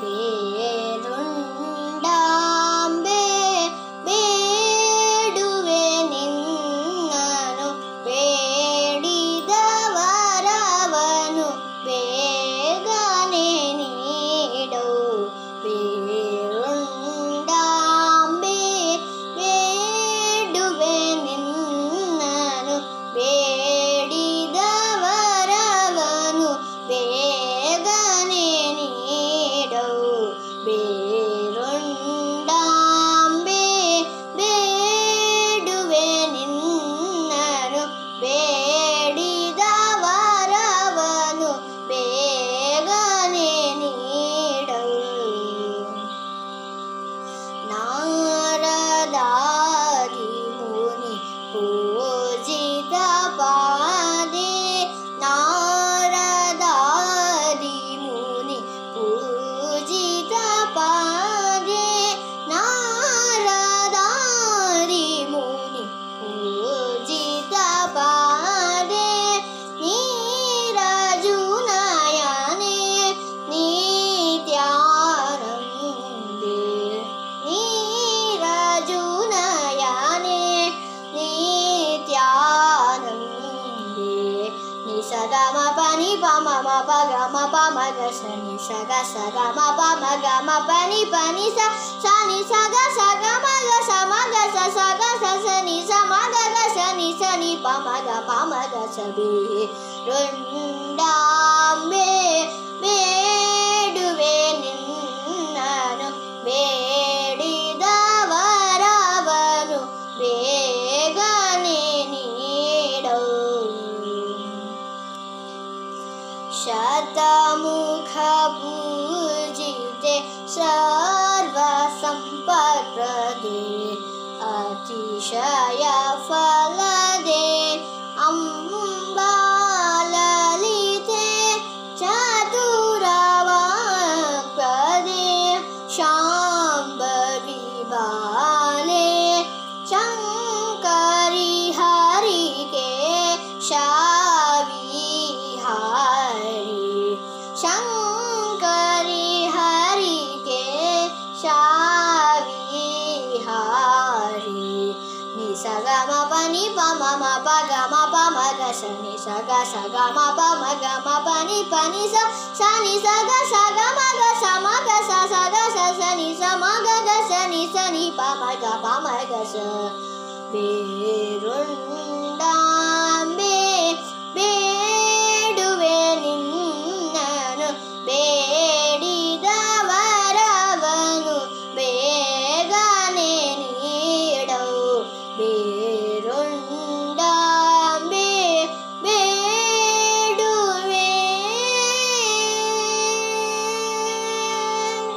see. ga ma pa ni pa ma ma pa ga ma pa ma ga sa ni sa ga sa ga ma pa ma ga ma pa ni pa ni sa sa ni sa ga sa ga ma ga sa ma ga sa sa ga sa sa ni sa ma ga ga sa ni sa ni pa ma ga pa ma ga sa bi run da me me शतमुखपूजिते सर्वसम्पदे अतिशय शङ्करि हरि के शावी हारि निसगम पनि पम पगम पम गस नि सग सगम पम गम पनि पनि स सनि सग सग मग सम गस सग सस नि सम गस नि सनि पम ग पम गस बेरुण्ड